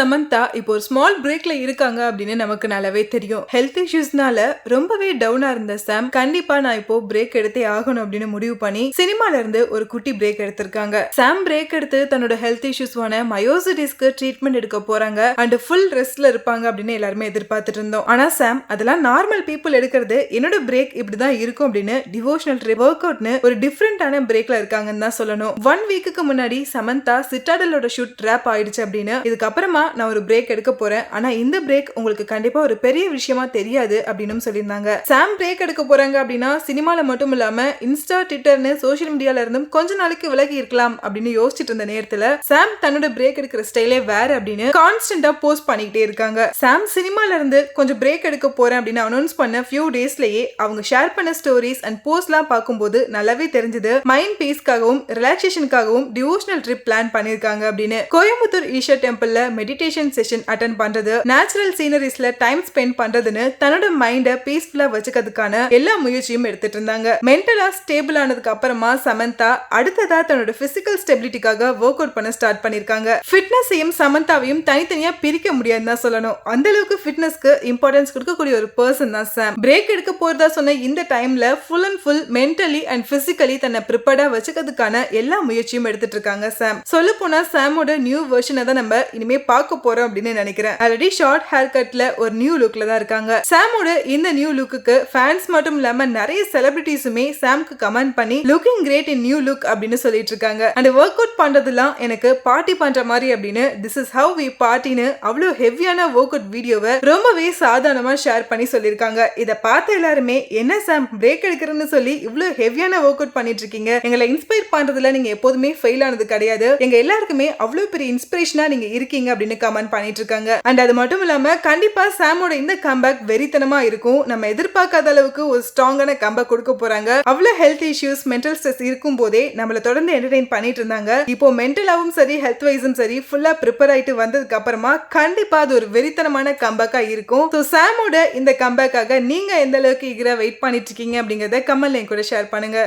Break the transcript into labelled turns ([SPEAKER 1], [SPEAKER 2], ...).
[SPEAKER 1] சமந்தா இப்போ ஒரு ஸ்மால் பிரேக்ல இருக்காங்க அப்படின்னு நமக்கு நல்லாவே தெரியும். ஹெல்த் இஷ்யூஸ்னால ரொம்பவே டவுனா இருந்த சாம் கண்டிப்பா நான் இப்போ பிரேக் எடுத்தே ஆகணும் அப்படின்னு முடிவு பண்ணி சினிமால இருந்து ஒரு குட்டி பிரேக் எடுத்திருக்காங்க. சாம் பிரேக் எடுத்து தன்னோட ஹெல்த் இஷ்யூஸ்வான மயோசிட்டிஸ்க்கு ட்ரீட்மெண்ட் எடுக்க போறாங்க. அண்ட் ஃபுல் ரெஸ்ட்ல இருப்பாங்க அப்படின்னு எல்லாருமே எதிர்பார்த்துட்டு இருந்தோம். ஆனா சாம் அதெல்லாம் நார்மல் பீப்புள் எடுக்கிறது என்னோட பிரேக் இப்படிதான் இருக்கும் அப்படின்னு டிவோஷனல் ஒர்க் அவுட்னு ஒரு டிஃப்ரெண்டான பிரேக்ல இருக்காங்கன்னு தான் சொல்லணும். ஒன் வீக்குக்கு முன்னாடி சமந்தா சிட்டாடலோட ஷூட் ட்ராப் ஆயிடுச்சு அப்படின்னு இதுக்கப்புறமா நான் ஒரு பிரேக் எடுக்க போறேன். ஆனா இந்த பிரேக் உங்களுக்கு கண்டிப்பா ஒரு பெரிய விஷயமா தெரியாது அப்படின்னு சொல்லியிருந்தாங்க. சாம் பிரேக் எடுக்க போறாங்க அப்படின்னா சினிமால மட்டும் இல்லாம இன்ஸ்டா ட்விட்டர்னு சோஷியல் மீடியால இருந்தும் கொஞ்ச நாளைக்கு விலகி இருக்கலாம் அப்படின்னு யோசிச்சுட்டு இருந்த நேரத்துல சாம் தன்னோட பிரேக் எடுக்கிற ஸ்டைலே வேற அப்படின்னு கான்ஸ்டன்டா போஸ்ட் பண்ணிக்கிட்டே இருக்காங்க. சாம் சினிமால இருந்து கொஞ்சம் பிரேக் எடுக்க போறேன் அப்படின்னு அனௌன்ஸ் பண்ண ஃபியூ டேஸ்லயே அவங்க ஷேர் பண்ண ஸ்டோரிஸ் அண்ட் போஸ்ட்லாம் பார்க்கும்போது நல்லாவே தெரிஞ்சது. மைண்ட் பீஸ்க்காகவும் ரிலாக்ஸேஷனுக்காகவும் டிவோஷனல் ட்ரிப் பிளான் பண்ணிருக்காங்க அப்படின்னு. கோயம்புத்தூர் ஈஷா டெம்பிள்ல மெடிடேஷன் செஷன் அட்டன் பண்றது நேச்சுரல் சீனரிஸ்ல டைம் ஸ்பெண்ட் பண்றதுன்னு தன்னோட மைண்ட பீஸ்ஃபுல்லா வச்சுக்கிறதுக்கான எல்லா முயற்சியும் எடுத்துட்டு இருந்தாங்க. மென்டலா ஸ்டேபிள் ஆனதுக்கு அப்புறமா சமந்தா அடுத்ததா தன்னோட பிசிக்கல் ஸ்டெபிலிட்டிக்காக ஒர்க் அவுட் பண்ண ஸ்டார்ட் பண்ணிருக்காங்க. ஃபிட்னஸையும் சமந்தாவையும் தனித்தனியா பிரிக்க முடியாதுன்னு தான் சொல்லணும். அந்த அளவுக்கு ஃபிட்னஸ்க்கு இம்பார்ட்டன்ஸ் கொடுக்கக்கூடிய ஒரு பர்சன் தான் சாம் பிரேக் எடுக்க போறதா சொன்ன இந்த டைம்ல full and full mentally and physically தன்னை ப்ரிப்பேர்டா வச்சுக்கிறதுக்கான எல்லா முயற்சியும் எடுத்துட்டு இருக்காங்க சாம் சொல்ல போனா சாமோட நியூ வெர்ஷனை தான் நம்ம இனிமே பார்க்க போறோம் அப்படின்னு நினைக்கிறேன். ஆல்ரெடி ஷார்ட் ஹேர் கட்ல ஒரு நியூ லுக்ல தான் இருக்காங்க. சாமோட இந்த நியூ லுக்கு ஃபேன்ஸ் மட்டும் இல்லாம நிறைய செலிபிரிட்டிஸுமே சாம்க்கு கமெண்ட் பண்ணி looking great in new look அப்படின்னு சொல்லிட்டு இருக்காங்க. அண்ட் ஒர்க் அவுட் பண்றதுலாம் எனக்கு பார்ட்டி பண்ற மாதிரி அப்படின்னு திஸ் இஸ் ஹவ் வி பார்ட்டின்னு அவ்வளோ ஹெவியான ஒர்க் அவுட் வீடியோவை ரொம்பவே சாதாரணமா ஷேர் பண்ணி சொல்லியிருக்காங்க இதை பார்த்த எல்லாருமே என்ன சாம் பிரேக் எடுக்கிறேன்னு சொல்லி இவ்வளோ ஹெவியான ஒர்க் அவுட் பண்ணிட்டு இருக்கீங்க. எங்களை இன்ஸ்பயர் பண்றதுல நீங்க எப்போதுமே ஃபெயில் ஆனது கிடையாது. எங்க எல்லாருக்குமே அவ்வளோ பெரிய இன்ஸ்பிரேஷனா நீங்க இருக்கீங்க அப்படின்னு கமெண்ட் பண்ணிட்டு இருக்காங்க அண்ட் அது மட்டும் இல்லாம கண்டிப்பா சாமோட இந்த கம்பேக் வெறித்தனமா இருக்கும். நம்ம எதிர்பார்க்காத அளவுக்கு ஒரு ஸ்ட்ராங்கான கம்பேக் கொடுக்க போறாங்க. அவ்வளவு ஹெல்த் இஷ்யூஸ் மென்டல் ஸ்ட்ரெஸ் இருக்கும் போதே நம்மள தொடர்ந்து என்டர்டைன் பண்ணிட்டு இருந்தாங்க. இப்போ மென்டலாவும் சரி ஹெல்த் வைஸும் சரி ஃபுல்லா ப்ரிப்பேர் ஆயிட்டு வந்ததுக்கு அப்புறமா கண்டிப்பா அது ஒரு வெறித்தனமான கம்பேக்கா இருக்கும். ஸோ சாமோட இந்த கம்பேக்காக நீங்க எந்த அளவுக்கு ஈகரா வெயிட் பண்ணிட்டு இருக்கீங்க அப்படிங்கறத கமெண்ட்ல என் கூட ஷேர் பண்ணுங்க.